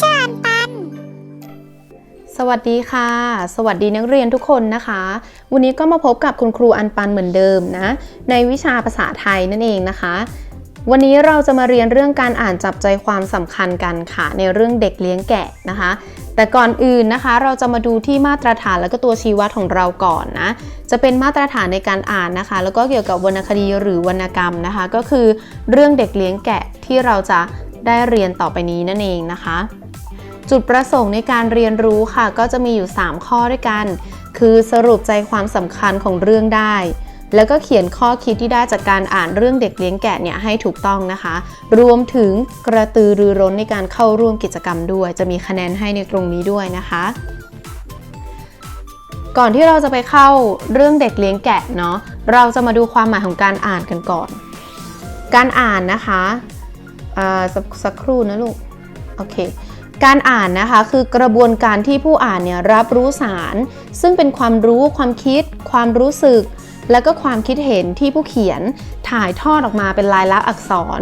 ชื่ออันปัน สวัสดีค่ะ สวัสดีนักเรียนทุกคนนะคะ วันนี้ก็มาพบกับคุณครูอันปันเหมือนเดิมนะ ในวิชาภาษาไทยนั่นเองนะคะ วันนี้เราจะมาเรียนเรื่องการอ่านจับใจความสำคัญกันค่ะ ในเรื่องเด็กเลี้ยงแกะนะคะ แต่ก่อนอื่นนะคะ เราจะมาดูที่มาตรฐานและก็ตัวชี้วัดของเราก่อนนะ จะเป็นมาตรฐานในการอ่านนะคะ แล้วก็เกี่ยวกับวรรณคดีหรือวรรณกรรมนะคะ ก็คือเรื่องเด็กเลี้ยงแกะที่เราจะ ได้เรียนต่อไปนี้นั่นเองนะคะ จุดประสงค์ในการเรียนรู้ค่ะ ก็จะมีอยู่ 3 ข้อด้วยกัน คือสรุปใจความสำคัญของเรื่องได้ แล้วก็เขียนข้อคิดที่ได้จากการอ่านเรื่องเด็กเลี้ยงแกะเนี่ยให้ถูกต้องนะคะ รวมถึงกระตือรือร้นในการเข้าร่วมกิจกรรมด้วย จะมีคะแนนให้ในตรงนี้ด้วยนะคะก่อนที่เราจะไปเข้าเรื่องเด็กเลี้ยงแกะเนาะ เราจะมาดูความหมายของการอ่านกันก่อน การอ่านนะคะ อ่าสสักครู่นะลูก โอเค การอ่านนะคะคือกระบวนการที่ผู้อ่านเนี่ยรับรู้สาร ซึ่งเป็นความรู้ความคิด ความรู้สึก และก็ความคิดเห็นที่ผู้เขียนถ่ายทอดออกมาเป็นลายลักษณ์อักษร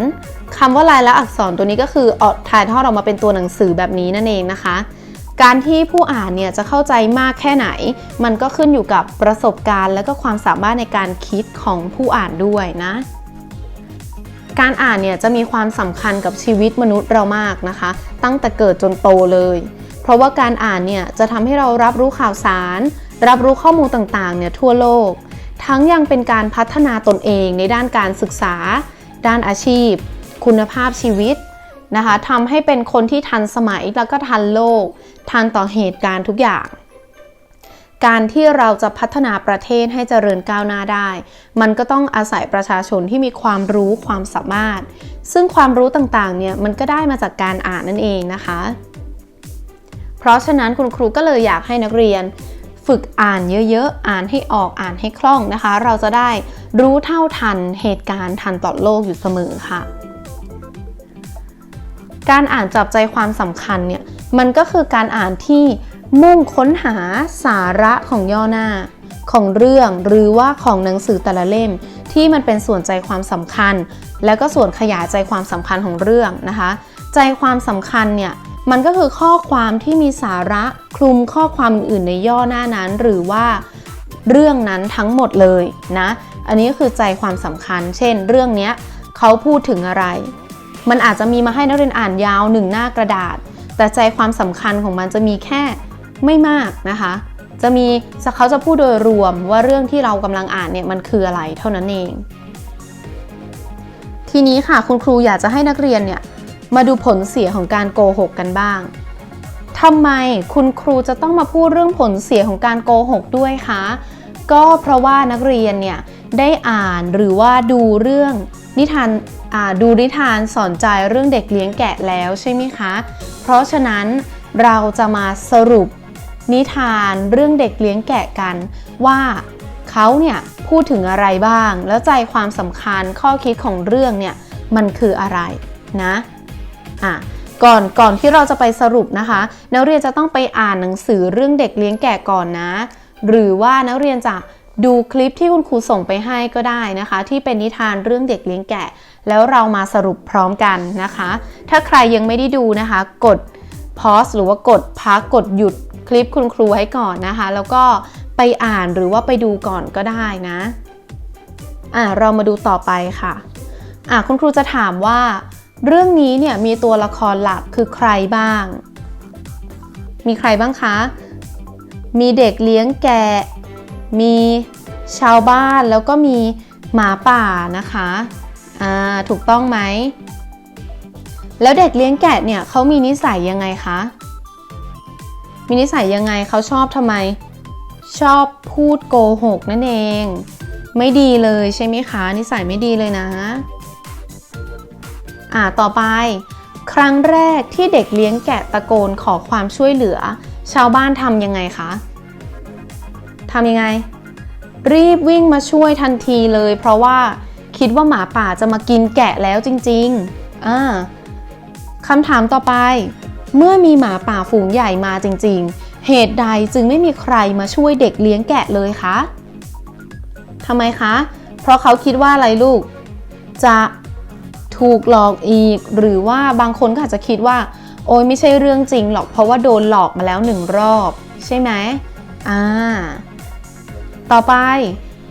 คำว่าลายลักษณ์อักษรตัวนี้ก็คือออกถ่ายทอดออกมาเป็นตัวหนังสือแบบนี้นั่นเองนะคะการที่ผู้อ่านเนี่ยจะเข้าใจมากแค่ไหน มันก็ขึ้นอยู่กับประสบการณ์ และก็ความสามารถในการคิดของผู้อ่านด้วยนะ การอ่านเนี่ยจะมีความสำคัญกับชีวิตมนุษย์เรามากนะคะ ตั้งแต่เกิดจนโตเลย เพราะว่าการอ่านเนี่ยจะทำให้เรารับรู้ข่าวสาร รับรู้ข้อมูลต่างๆเนี่ยทั่วโลก ทั้งยังเป็นการพัฒนาตนเองในด้านการศึกษา ด้านอาชีพ คุณภาพชีวิตนะคะทำให้เป็นคนที่ทันสมัยแล้วก็ทันโลก ทันต่อเหตุการณ์ทุกอย่าง การที่เราจะพัฒนาประเทศให้เจริญก้าวหน้าได้ มันก็ต้องอาศัยประชาชนที่มีความรู้ความสามารถ ซึ่งความรู้ต่างๆ เนี่ยมันก็ได้มาจากการอ่านนั่นเองนะคะ เพราะฉะนั้นคุณครูก็เลยอยากให้นักเรียน ฝึกอ่านเยอะๆ อ่านให้ออกอ่านให้คล่องนะคะ เราจะได้รู้เท่าทันเหตุการณ์ทันต่อโลกอยู่เสมอค่ะ การอ่านจับใจความสำคัญเนี่ยมันก็คือการอ่านที่ มุ่งค้นหาสาระของย่อหน้า ของเรื่องหรือว่าของหนังสือแต่ละเล่ม ที่มันเป็นส่วนใจความสำคัญ แล้วก็ส่วนขยายใจความสำคัญของเรื่องนะคะ ใจความสำคัญเนี่ยมันก็คือข้อความที่มีสาระคลุมข้อความอื่นๆในย่อหน้านั้น หรือว่าเรื่องนั้นทั้งหมดเลยนะ อันนี้ก็คือใจความสำคัญ เช่น เรื่องนี้เขาพูดถึงอะไร มันอาจจะมีมาให้นักเรียนอ่านยาวหนึ่งหน้ากระดาษ แต่ใจความสำคัญของมันจะมีแค่ ไม่มากนะคะ จะมีเขาจะพูดโดยรวมว่าเรื่องที่เรากำลังอ่านเนี่ยมันคืออะไรเท่านั้นเอง ทีนี้ค่ะคุณครูอยากจะให้นักเรียนเนี่ยมาดูผลเสียของการโกหกกันบ้างทำไมคุณครูจะต้องมาพูดเรื่องผลเสียของการโกหกด้วยคะก็เพราะว่านักเรียนเนี่ยได้อ่านหรือว่าดูเรื่องนิทานดูนิทานสอนใจเรื่องเด็กเลี้ยงแกะแล้วใช่ไหมคะ เพราะฉะนั้นเราจะมาสรุป นิทานเรื่องเด็กเลี้ยงแกะกัน ว่าเขาเนี่ยพูดถึงอะไรบ้าง แล้วใจความสำคัญข้อคิดของเรื่องเนี่ยมันคืออะไรนะอะก่อนก่อนที่เราจะไปสรุปนะคะนักเรียนจะต้องไปอ่านหนังสือเรื่องเด็กเลี้ยงแกะก่อนนะ หรือว่านักเรียนจะดูคลิปที่คุณครูส่งไปให้ก็ได้นะคะ ที่เป็นนิทานเรื่องเด็กเลี้ยงแกะ แล้วเรามาสรุปพร้อมกันนะคะ ถ้าใครยังไม่ได้ดูนะคะ กด พอสหรือว่ากดพักกดหยุดคลิปคุณครูไว้ก่อนนะคะ แล้วก็ไปอ่านหรือว่าไปดูก่อนก็ได้นะอะเรามาดูต่อไปค่ะอะคุณครูจะถามว่า เรื่องนี้เนี่ยมีตัวละครหลักคือใครบ้าง มีใครบ้างคะ มีเด็กเลี้ยงแกะ มีชาวบ้านแล้วก็มีหมาป่านะคะอ่าถูกต้องไหม แล้วเด็กเลี้ยงแกะเนี่ยเขามีนิสัยยังไงคะ มีนิสัยยังไงเขาชอบทำไม ชอบพูดโกหกนั่นเอง ไม่ดีเลยใช่ไหมคะ นิสัยไม่ดีเลยนะ อ่าต่อไป ครั้งแรกที่เด็กเลี้ยงแกะตะโกนขอความช่วยเหลือ ชาวบ้านทำยังไงคะทำยังไง รีบวิ่งมาช่วยทันทีเลย เพราะว่าคิดว่าหมาป่าจะมากินแกะแล้วจริง ๆอ่า คำถามต่อไป เมื่อมีหมาป่าฝูงใหญ่มาจริง ๆ เหตุใดจึงไม่มีใครมาช่วยเด็กเลี้ยงแกะเลยคะทำไมคะ เพราะเขาคิดว่าอะไรลูก จะถูกหลอกอีก หรือว่าบางคนก็อาจจะคิดว่า โอ้ยไม่ใช่เรื่องจริงหรอก เพราะว่าโดนหลอกมาแล้วหนึ่งรอบ ใช่ไหมอ่า ต่อไป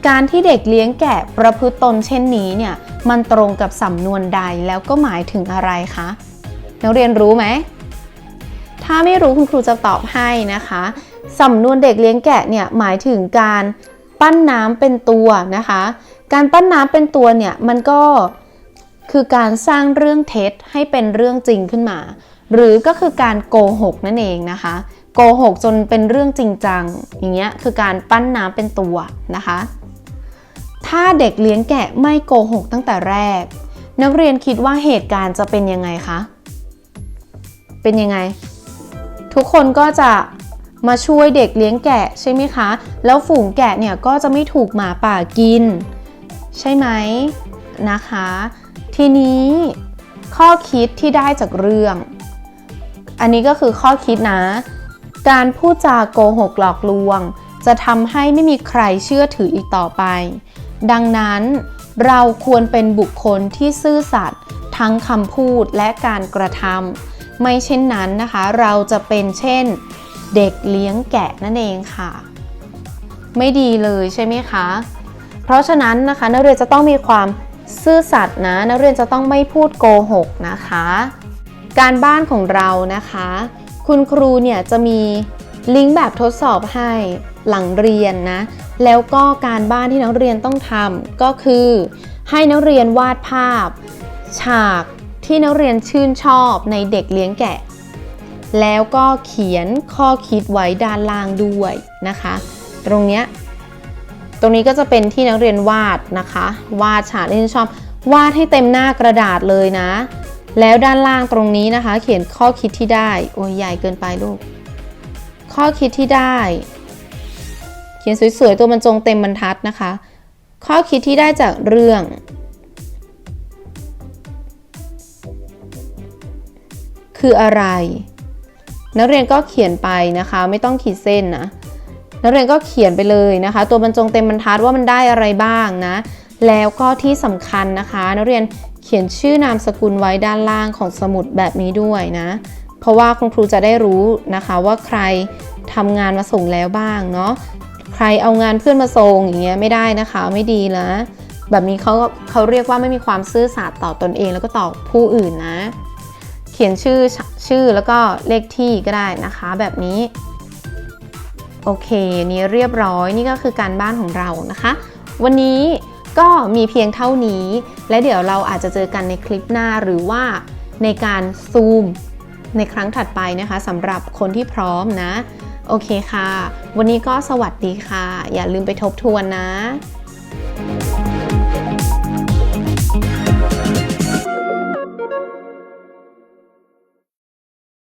การที่เด็กเลี้ยงแกะประพฤติตนเช่นนี้เนี่ย มันตรงกับสำนวนใดแล้วก็หมายถึงอะไรคะ นักเรียนรู้ไหม ถ้าไม่รู้คุณครูจะตอบให้นะคะสำนวนเด็กเลี้ยงแกะเนี่ยหมายถึงการปั้นน้ำเป็นตัวนะคะ การปั้นน้ำเป็นตัวเนี่ยมันก็คือการสร้างเรื่องเท็จให้เป็นเรื่องจริงขึ้นมา หรือก็คือการโกหกนั่นเองนะคะโกหกจนเป็นเรื่องจริงจังอย่างเงี้ยคือการปั้นน้ำเป็นตัวนะคะ ถ้าเด็กเลี้ยงแกะไม่โกหกตั้งแต่แรก นักเรียนคิดว่าเหตุการณ์จะเป็นยังไงคะ เป็นยังไง ทุกคนก็จะมาช่วยเด็กเลี้ยงแกะใช่ไหมคะ แล้วฝูงแกะเนี่ยก็จะไม่ถูกหมาป่ากิน ใช่ไหมนะคะ ทีนี้ข้อคิดที่ได้จากเรื่อง อันนี้ก็คือข้อคิดนะ การพูดจาโกหกหลอกลวง จะทำให้ไม่มีใครเชื่อถืออีกต่อไป ดังนั้นเราควรเป็นบุคคลที่ซื่อสัตย์ทั้งคำพูดและการกระทำ ไม่เช่นนั้นนะคะ เราจะเป็นเช่นเด็กเลี้ยงแกะนั่นเองค่ะ ไม่ดีเลยใช่ไหมคะ เพราะฉะนั้นนะคะนักเรียนจะต้องมีความซื่อสัตย์นะนักเรียนจะต้องไม่พูดโกหกนะคะ การบ้านของเรานะคะ คุณครูเนี่ยจะมีลิงก์แบบทดสอบให้หลังเรียนนะ แล้วก็การบ้านที่นักเรียนต้องทำก็คือ ให้นักเรียนวาดภาพ ฉาก ที่นักเรียนชื่นชอบในเด็กเลี้ยงแกะ แล้วก็เขียนข้อคิดไว้ด้านล่างด้วยนะคะ ตรงเนี้ยตรงนี้ก็จะเป็นที่นักเรียนวาดนะคะ วาดฉากที่ชอบ วาดให้เต็มหน้ากระดาษเลยนะ แล้วด้านล่างตรงนี้นะคะ เขียนข้อคิดที่ได้ โอ้ยใหญ่เกินไปลูก ข้อคิดที่ได้ เขียนสวยๆ ตัวบรรจงเต็มบรรทัดนะคะ ข้อคิดที่ได้จากเรื่อง คืออะไร นักเรียนก็เขียนไปนะคะ ไม่ต้องขีดเส้นนะนักเรียนก็เขียนไปเลยนะคะ ตัวบรรจงเต็มบรรทัดว่ามันได้อะไรบ้างนะ แล้วก็ที่สำคัญนะคะ นักเรียนเขียนชื่อนามสกุลไว้ด้านล่างของสมุดแบบนี้ด้วยนะ เพราะว่าคุณครูจะได้รู้นะคะว่าใครทำงานมาส่งแล้วบ้างเนาะใครเอางานเพื่อนมาส่งอย่างเงี้ยไม่ได้นะคะไม่ดีนะ แบบนี้เขาเขาเรียกว่าไม่มีความซื่อสัตย์ต่อตนเองแล้วก็ต่อผู้อื่นนะ เขียนชื่อชื่อแล้วก็เลขที่ก็ได้นะคะแบบนี้ โอเคนี่เรียบร้อยนี่ก็คือการบ้านของเรานะคะ วันนี้ก็มีเพียงเท่านี้ และเดี๋ยวเราอาจจะเจอกันในคลิปหน้าหรือว่าในการซูมในครั้งถัดไปนะคะสำหรับคนที่พร้อมนะ โอเคค่ะ วันนี้ก็สวัสดีค่ะ อย่าลืมไปทบทวนนะ